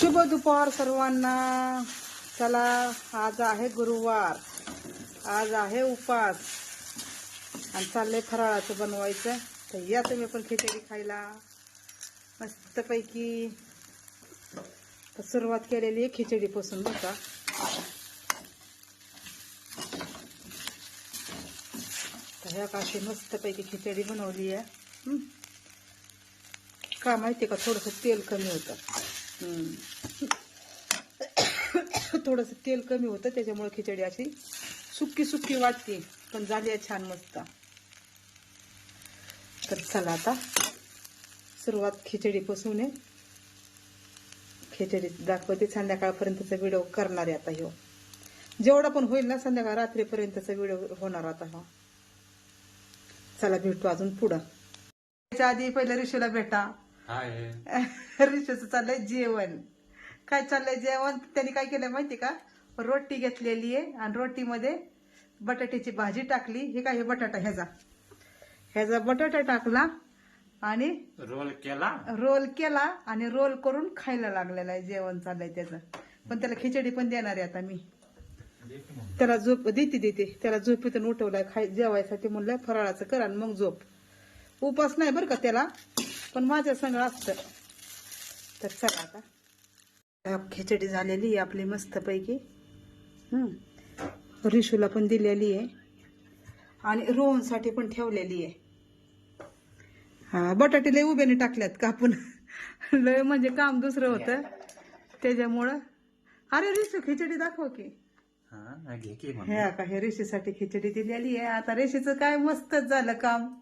शुभ दुपार सर्वांना. चला आज आहे गुरुवार. आज आहे उपास. आणि चाललंय फराळाचं बनवायचं. तर या तुम्ही पण खिचडी खायला. मस्तपैकी. सुरुवात केलेली आहे खिचडीपासून बरं का. तर ह्या का अशी मस्तपैकी खिचडी बनवली आहे. का माहिती का? थोडंसं तेल कमी होतं. थोडंसं तेल कमी होतं त्याच्यामुळे खिचडी अशी सुक्की सुक्की वाटते पण झाली आहे छान मस्त. तर चला आता सुरुवात खिचडीपासून आहे. खिचडी दाखवते संध्याकाळपर्यंतचा व्हिडिओ करणार आहे आता ह्यो. जेवढा पण होईल ना संध्याकाळ रात्रीपर्यंतचा व्हिडिओ होणार आता हा. चला भेटू अजून पुढं. त्याच्या आधी पहिल्या ऋषीला भेटा. हाय. चाललंय जेवण. काय चाललंय जेवण? त्यांनी काय केलं माहिती का? रोटी घेतलेली आहे आणि रोटीमध्ये बटाट्याची भाजी टाकली. हे काय हे बटाटा ह्याचा. ह्याचा बटाटा टाकला आणि रोल केला? रोल केला आणि रोल करून खायला लागलेला आहे. जेवण चाललंय त्याचं. पण त्याला खिचडी पण देणार आहे आता मी. त्याला झोप देते देते. त्याला झोपेतून उठवलाय खाय जेवायसाठी म्हणलं फराळाचं कर आणि मग झोप. उपास नाही बरं का त्याला. पण माझ्या संग असतं. तर चला आता. खिचडी झालेली आहे आपली मस्तपैकी. रिशूला पण दिलेली आहे. आणि रोहनसाठी पण ठेवलेली आहे. हा बटाटे लय उभ्याने टाकल्यात कापून लय म्हणजे काम दुसरं होतं. त्याच्यामुळं. अरे रिशू खिचडी दाखव की. हा हे का हे रेशीसाठी खिचडी दिलेली आहे. आता रेशीचं काय मस्तच झालं काम.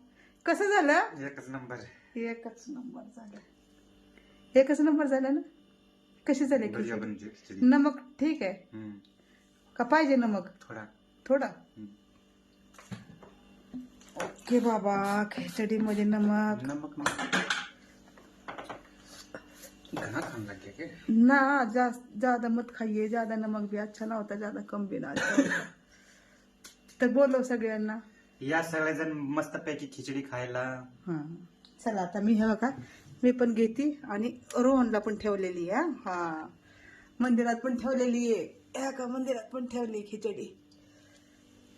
कसं झालं? एकच नंबर. एकच नंबर झालं. एकच नंबर झालं ना? कशी झाली नमक ठीक आहे. का पाहिजे नमक? थोडा. थोडा. ओके बाबा खिचडी मध्ये नमक नमक ना ज्यादा मत खाइए ज्यादा नमक भी अच्छा ना होता ज्यादा कम भी ना होता तर बोलो सगळ्यांना. या सगळेजण मस्त पैकी खिचडी खायला. हा. चला आता मी हे बघा मी पण घेते आणि रोहनला पण ठेवलेली आहे हा. मंदिरात पण ठेवलेली आहे. का मंदिरात पण ठेवली खिचडी.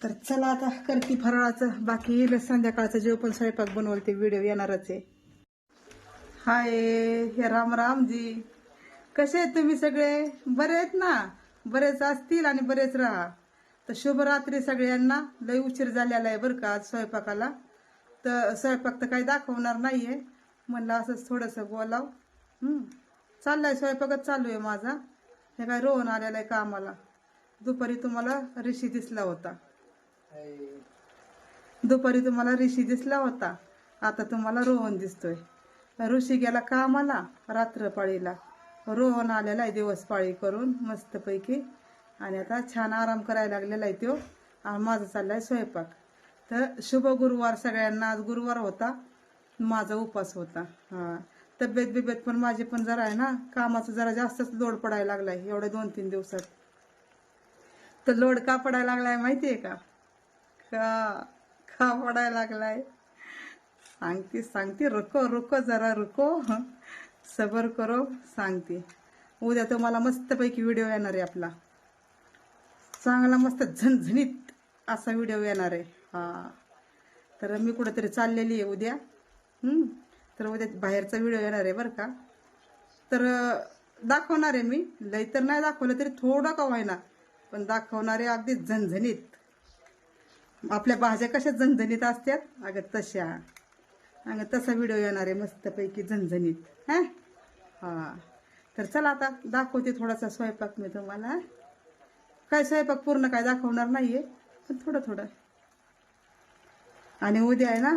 तर चला आता करते फराळाचं बाकी संध्याकाळचं जेव पण स्वयंपाक बनवलं ते व्हिडिओ येणारच आहे. हाय हे राम रामजी. कसे आहेत तुम्ही सगळे? बरे आहेत ना? बरेच असतील आणि बरेच राहा. तर शुभरात्री सगळ्यांना. लय उशीर झालेला आहे बरं का आज स्वयंपाकाला. तर स्वयंपाक तर काही दाखवणार नाही आहे म्हणलं असंच थोडंसं बोलाव. हं. चाललाय स्वयंपाकच चालू आहे माझा. हे काय रोहन आलेलं आहे कामाला. दुपारी तुम्हाला ऋषी दिसला होता. दुपारी तुम्हाला ऋषी दिसला होता. आता तुम्हाला रोहन दिसतोय. ऋषी गेला कामाला रात्रपाळीला. रोहन आलेला आहे दिवसपाळी करून मस्तपैकी. आणि आता छान आराम करायला लागलेला आहे तो. आणि माझा चाललाय स्वयंपाक. तर शुभ गुरुवार सगळ्यांना. आज गुरुवार होता. माझा उपास होता. हा. तब्येत बिब्येत पण माझी पण जरा आहे ना. कामाचं जरा जास्तच लोड पडायला लागलाय. एवढ्या दोन तीन दिवसात. तर लोड का पडायला लागलाय माहितीये का? का का पडायला लागलाय? सांगते सांगते. रुको रुको जरा रुको. सबर करो सांगते. उद्या तुम्हाला मस्तपैकी व्हिडिओ येणार आहे आपला. चांगला मस्त झणझणीत असा व्हिडिओ येणार आहे. हां. तर मी कुठंतरी चाललेली आहे उद्या. तर उद्या बाहेरचा व्हिडिओ येणार आहे बरं का. तर दाखवणार आहे मी. लई तर नाही दाखवलं तरी थोडं का व्हायना पण दाखवणार आहे अगदी झणझणीत. आपल्या भाज्या कशा झणझणीत असतात अगं तशा. अगं तसा व्हिडिओ येणार आहे मस्तपैकी झणझणीत. हां? हां. तर चला आता दाखवते थोडासा स्वयंपाक मी तुम्हाला. काय स्वयंपाक पूर्ण काय दाखवणार नाहीये. पण थोडं थोडं. आणि उद्या आहे ना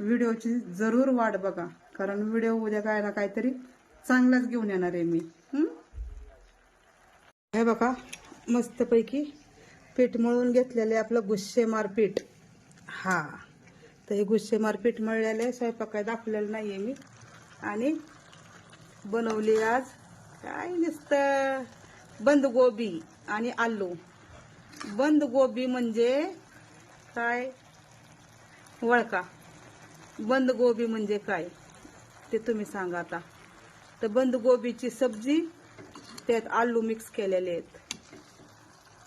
व्हिडिओची जरूर वाट बघा. कारण व्हिडिओ उद्या काय ना काहीतरी चांगलाच घेऊन येणार आहे मी. हे? बघा मस्तपैकी पीठ मळून घेतलेले आपलं गुस्सेमार पीठ. हा. तर हे गुस्सेमार पीठ मळलेलं आहे स्वयंपाक काय दाखवलेलं नाही आहे मी. आणि बनवली आज काय नुसतं बंदगोबी आणि आलू. बंदगोबी म्हणजे काय? वळका बंदगोबी म्हणजे काय? ते तुम्ही सांगा आता. तर बंदगोबीची सब्जी त्यात आलू मिक्स केलेले आहेत.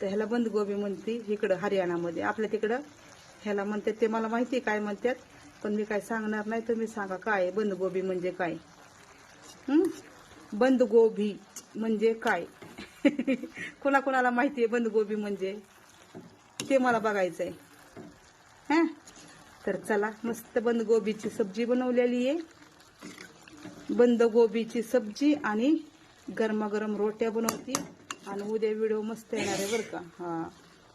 तर ह्याला बंदगोबी म्हणते इकडं हरियाणामध्ये. आपल्या तिकडं ह्याला म्हणतात ते मला माहिती आहे काय म्हणतात पण मी काय सांगणार नाही. तुम्ही सांगा काय बंद बंदगोबी म्हणजे काय? बंद बंदगोबी म्हणजे काय? कुणा कुणाला माहिती आहे बंदगोबी म्हणजे? ते मला बघायचं आहे हां? तर चला मस्त बंदगोबीची सब्जी बनवलेली आहे. बंदगोबीची सब्जी आणि गरमागरम रोट्या बनवती. आणि उद्या व्हिडिओ मस्त येणार आहे बरं का. हा.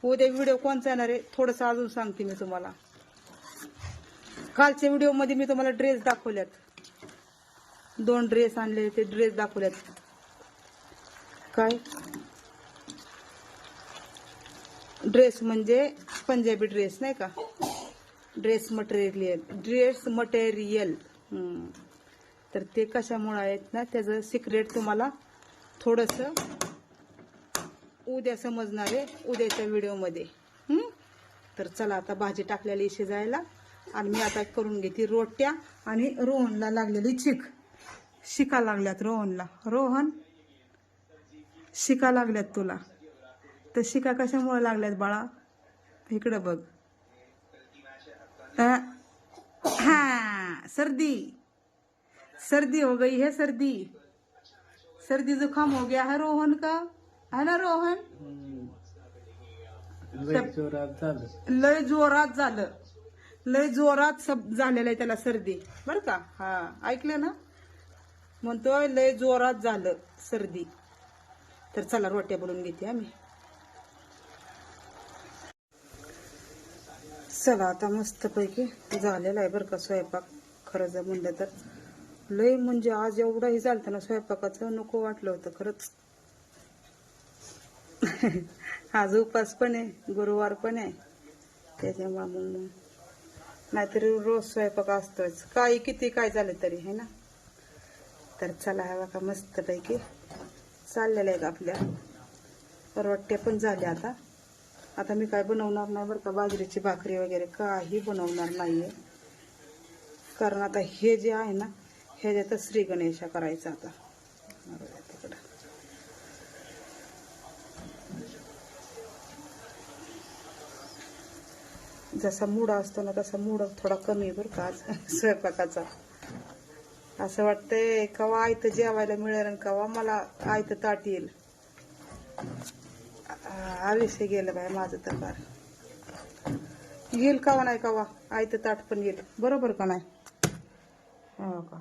उद्या व्हिडिओ कोणचा येणार आहे? थोडंसं अजून सांगते मी तुम्हाला. कालच्या व्हिडिओमध्ये मी तुम्हाला ड्रेस दाखवल्यात. दोन ड्रेस आणले ते ड्रेस दाखवल्यात. काय? ड्रेस म्हणजे पंजाबी ड्रेस नाही का? ड्रेस मटेरियल ड्रेस मटेरियल तर ते कशामुळे आहेत ना त्याचं सिक्रेट तुम्हाला थोडंसं उद्या समजणार आहे उद्याच्या व्हिडिओमध्ये तर चला आता भाजी टाकलेली शिजायला. आणि मी आता करून घेते रोट्या आणि रोहनला लागलेली चिक. शिका लागल्यात रोहनला. रोहन शिका लागल्यात तुला. तर शिका कशामुळे लागल्यात बाळा? इकडं बघ. हा सर्दी. सर्दी हो गई है सर्दी. सर्दी जुकाम हो गया है रोहन का? है ना रोहन? लय जोरात झालं. लय जोरात सब झालेलं आहे त्याला सर्दी. बर का? हा ऐकलं ना? म्हणतोय लय जोरात झालं सर्दी. तर चला रोट्या बनवून घेते आम्ही. चला आता मस्तपैकी झालेला आहे बरं का स्वयंपाक. खरं जर म्हणलं तर. लय म्हणजे आज एवढाही झालं ना स्वयंपाकाचं नको वाटलं होतं खरंच. आज उपास पण आहे गुरुवार पण आहे. त्याच्यामुळे मग नाहीतरी रोज स्वयंपाक असतोच. काही किती काय झालं तरी है ना? तर चला हवा का मस्तपैकी चाललेलं आहे का आपल्या. रोट्या पण झाल्या आता. आता मी काय बनवणार नाही बरं का बाजरीची भाकरी वगैरे काही बनवणार नाहीये. कारण आता हे जे आहे ना ह्याच्यातच श्री गणेशा करायचं आता. तिकडं. जसा मूड असतो ना तसा मूड थोडा कमी आहे बरं का आज स्वयंपाकाचा. असं वाटतंय कवा आयतं जेवायला मिळेल आणि कवा मला आयतं ताट येईल. आविष्य गेलं बाय माझं तर फार. येईल का हो नाही कवा हो? आयतं ताट पण येईल. बरोबर का नाही? हो का?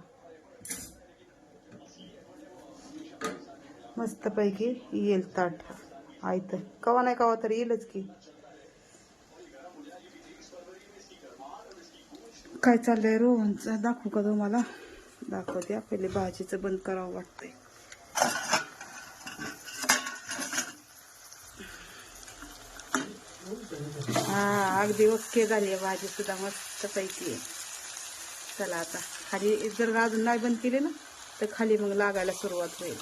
मस्तपैकी येईल ताट. आयतं कवा हो नाही कवा तर येईलच की. काय चाललंय रोहनचं? दाखवू का तुम्हाला? दाखवते. पहिले भाजीचं बंद करावं वाटतंय हा अगदी ओके झाली आहे भाजी सुद्धा मस्त पैकी आहे. चला आता खाली जर अजून नाही बंद केली ना तर खाली मग लागायला सुरुवात होईल.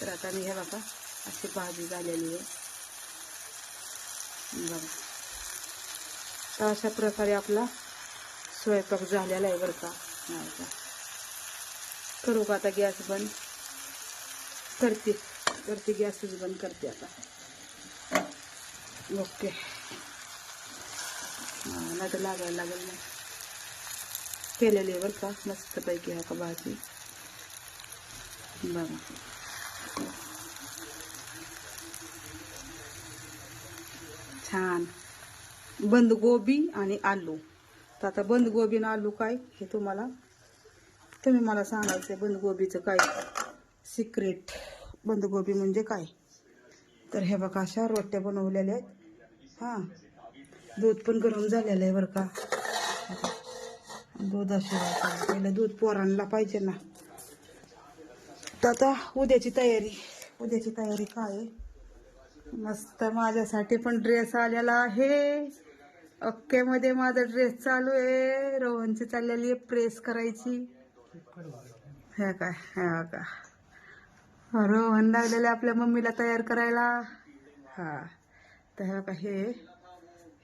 तर आता मी हे बघा अशी भाजी झालेली आहे. बघा. तर अशा प्रकारे आपला स्वयंपाक झालेला आहे बरं का. नाही का? करू का आता गॅस बंद? करते करते गॅसच बंद करते आता. ओके. नाही तर लागायला लागेल ना. केलेली आहे बरं का मस्तपैकी हा का भाजी. बघा. छान. बंदगोबी आणि आलू. तर आता बंदगोबी आणि आलू काय हे तुम्हाला तुम्ही मला सांगायचं बंदगोबीचं काय सिक्रेट बंदगोबी म्हणजे काय? तर हे बघा अशा रोट्या बनवलेल्या आहेत. हां. दूध पण गरम झालेलं आहे बरं का. दुधाशिवाय पहिलं दूध पोरांना पाहिजे ना. तर आता उद्याची तयारी. उद्याची तयारी काय मस्त माझ्यासाठी पण ड्रेस आलेला आहे. अख्ख्यामध्ये माझा ड्रेस चालू आहे. रोहनची चाललेली आहे प्रेस करायची. हे काय? ह्या का रोहन लागलेले आपल्या मम्मीला तयार करायला. हा. तर हे का हे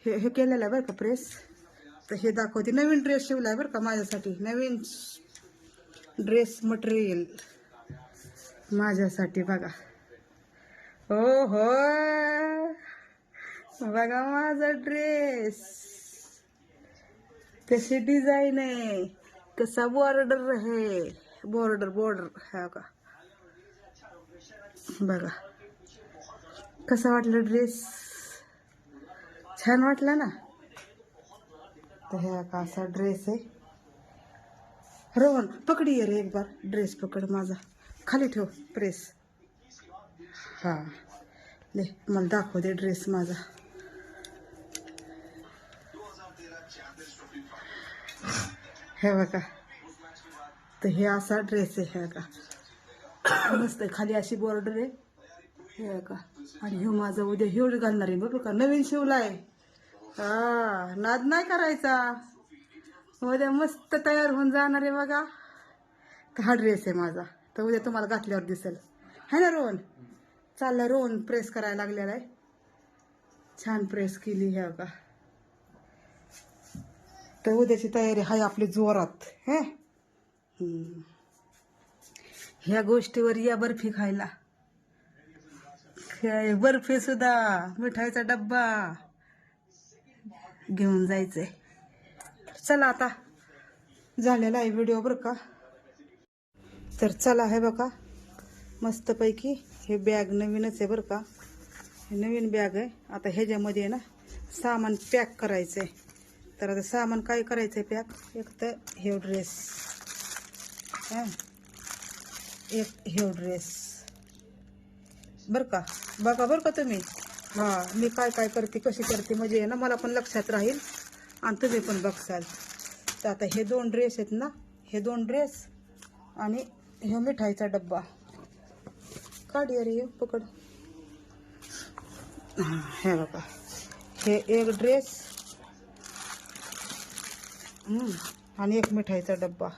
हे हे बरं का प्रेस तर हे दाखवते. नवीन ड्रेस शिवला आहे बरं का माझ्यासाठी? नवीन ड्रेस मटेरियल माझ्यासाठी बघा. हो हो बघा माझा ड्रेस कशी डिझाईन आहे. कसा बॉर्डर आहे. बॉर्डर बॉर्डर हा का. बघा. कसा वाटला ड्रेस छान वाटला ना? तर ह्या का असा ड्रेस आहे. रोहन पकडी ये रे एक बार ड्रेस पकड माझा. खाली ठेव प्रेस हा. ले मला दाखव दे ड्रेस माझा. हे बघा. तर हे असा ड्रेस आहे हे का मस्त आहे खाली अशी बॉर्डर आहे. हे का आणि ह्यो माझा उद्या ह्यो घालणार आहे. बघ का नवीन शिवला आहे. हा नाद नाही करायचा. उद्या मस्त तयार होऊन जाणार आहे बघा. हा ड्रेस आहे माझा. तर उद्या तुम्हाला घातल्यावर दिसेल. है ना रोहन? चाललं रोहन प्रेस करायला लागलेला आहे. छान प्रेस केली हे बघा. तर उद्याची तयारी आहे आपली जोरात. हे? ह्या गोष्टीवर या बर्फी खायला. बर्फी सुद्धा. मिठाईचा डब्बा. घेऊन जायचंय. चला आता. झालेला आहे व्हिडिओ बरं का? तर चला आहे बघा. मस्तपैकी हे बॅग नवीनच आहे बरं का? हे नवीन बॅग आहे. आता ह्याच्यामध्ये आहे ना सामान पॅक करायचं आहे तर आता सामान काय करायचं आहे पॅक एक तर हे ड्रेस हां. एक हे ड्रेस बरं का? बघा बरं का तुम्ही. हां मी काय काय करते कशी करते म्हणजे आहे ना मला पण लक्षात राहील. आणि तुम्ही पण बघसाल. तर आता हे दोन ड्रेस आहेत ना हे दोन ड्रेस आणि हे मिठाईचा डब्बा. काढ अरे ये पकड. हां हे बघा. हे एक ड्रेस आणि एक मिठाईचा डब्बा.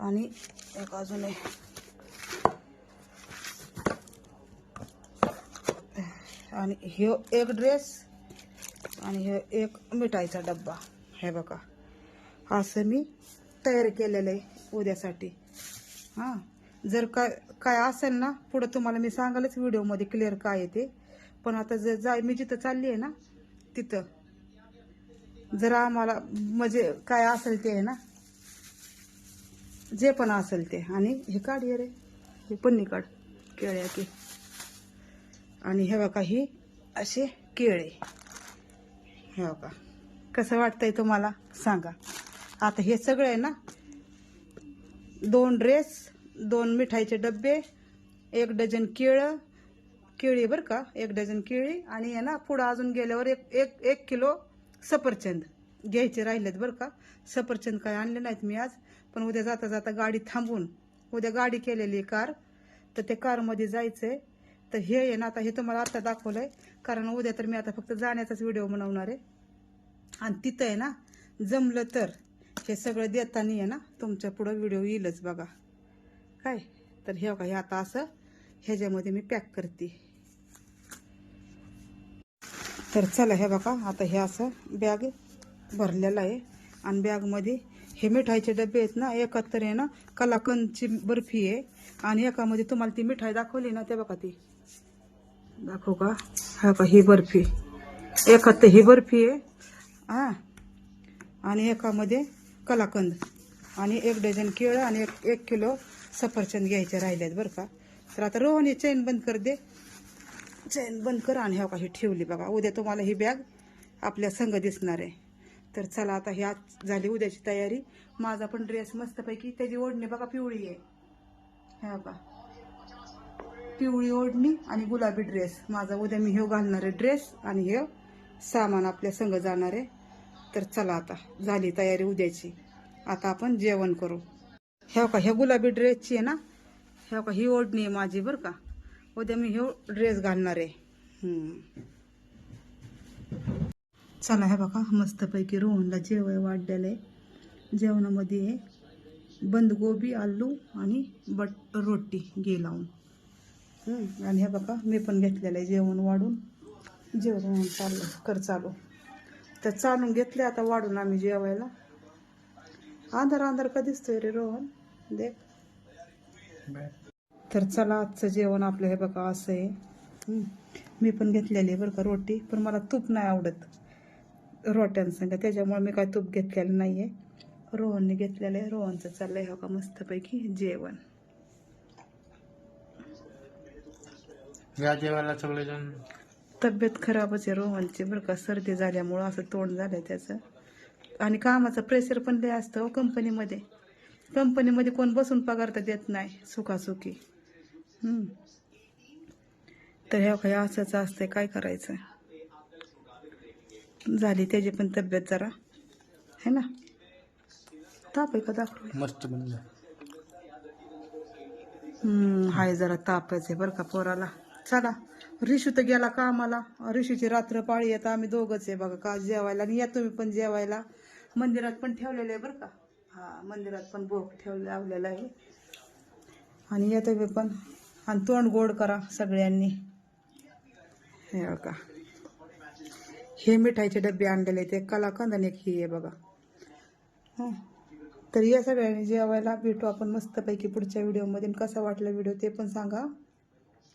आणि एक अजून आहे. आणि ह्यो एक ड्रेस आणि हे एक मिठाईचा डब्बा. हे बघा. असं मी तयार केलेलं आहे उद्यासाठी. हां. जर काय काय असेल ना पुढं तुम्हाला मी सांगालच व्हिडिओमध्ये क्लिअर काय आहे ते. पण आता जर जाय मी जिथं चालली आहे ना तिथं. जर आम्हाला म्हणजे काय असेल ते आहे ना जे पण असेल ते. आणि हे काढ ये रे. हे पन्नी काढ केळ्या की. आणि हे बघा ही असे केळे. हे बघा कसं वाटतंय तुम्हाला? सांगा. आता हे सगळं आहे ना? दोन ड्रेस दोन मिठाईचे डबे एक डझन केळं केळी बरं का? एक डझन केळी आणि आहे ना पुढं अजून गेल्यावर एक एक एक किलो सफरचंद घ्यायचे राहिलेत बरं का? सफरचंद काय आणले नाहीत मी आज पण उद्या जाता जाता गाडी थांबून उद्या गाडी केलेली आहे कार. तर त्या कारमध्ये जायचं आहे तर हे आहे ना आता हे तुम्हाला आता दाखवलं आहे कारण उद्या तर मी आता फक्त जाण्याचाच व्हिडिओ बनवणार आहे. आणि तिथं आहे ना जमलं तर हे सगळं देताना आहे ना तुमच्या पुढं व्हिडिओ येईलच बघा. काय? तर हे बघा हे आता असं ह्याच्यामध्ये मी पॅक करते. तर चला हे बघा आता हे असं बॅग भरलेलं आहे. आणि बॅगमध्ये हे मिठाईचे डबे आहेत ना एकत्र आहे ना कलाकंदची बर्फी आहे. आणि एकामध्ये तुम्हाला ती मिठाई दाखवली ना ते बघा ती. दाखवू का? हा का ही बर्फी. एकात तर ही बर्फी आहे. हा. आणि एकामध्ये कलाकंद. आणि एक डझन केळं आणि एक एक किलो सफरचंद घ्यायचे राहिले आहेत बरं का. तर आता रोहन चैन बंद कर दे. चैन बंद कर आणि हो का ही ठेवली बघा. उद्या तुम्हाला ही बॅग आपल्या संघ दिसणार आहे. तर चला आता ही आज झाली उद्याची तयारी. माझा पण ड्रेस मस्तपैकी त्याची ओढणी बघा पिवळी आहे. हे बा पिवळी ओढणी आणि गुलाबी ड्रेस माझा उद्या मी हे घालणार आहे ड्रेस आणि हे सामान आपल्या संग जाणार आहे. तर चला आता झाली तयारी उद्याची. आता आपण जेवण करू. ह्या का ह्या गुलाबी ड्रेसची आहे ना? ह्या का ही ओढणी आहे माझी बरं का? उद्या मी हे ड्रेस घालणार आहे. चला हे बघा मस्तपैकी रोहनला जेवण वाढलेलं आहे. जेवणामध्ये आहे बंदगोबी आलू आणि बट रोटी घे लावून. आणि हे बघा मी पण घेतलेलं आहे जेवण वाढून. जेवण चाललं कर चालू. तर चालून घेतले आता वाढून आम्ही जेवायला. अंधार अंधार का दिसतोय रे रोहन? देख. तर चला आजचं जेवण आपलं हे बघा असं आहे. मी पण घेतलेली आहे बरं का रोटी पण मला तूप नाही आवडत रोट्यांसंग त्याच्यामुळे मी काय तूप घेतलेलं नाही आहे रोहनने घेतलेलं आहे रोहनचं चाललं आहे हो का मस्तपैकी जेवण. या जेवायला सगळेजण तब्येत खराबच आहे रोहनची बरं का सर्दी झाल्यामुळं असं तोंड झालं त्याचं. आणि कामाचं प्रेशर पण लय असतं हो कंपनीमध्ये कंपनीमध्ये कोण बसून पगार तर देत नाही सुखासुखी. हं. तर ह्या काही असंच असतंय काय करायचं? झाली त्याची पण तब्येत जरा. है ना? ताप आहे का दाखव? मस्त बनलं. हम्म, हाय जरा तापच आहे बरं का पोराला. चला. रिशू तर गेला कामाला. रिशूची रात्र पाळी येतं. आम्ही दोघंच आहे बघा का जेवायला. आणि या तुम्ही पण जेवायला. मंदिरात पण ठेवलेलं आहे बरं का. हा मंदिरात पण भोग ठेव लावलेला आहे. आणि या तुम्ही पण. आणि तोंड गोड करा सगळ्यांनी. हे का हे मिठाईचे डबे आणलेले आहेत. एक कलाकंद आणि एक ही आहे बघा. तर या सगळ्यांनी जेवायला भेटू आपण मस्तपैकी पुढच्या व्हिडिओमध्ये कसा वाटला व्हिडिओ ते पण सांगा.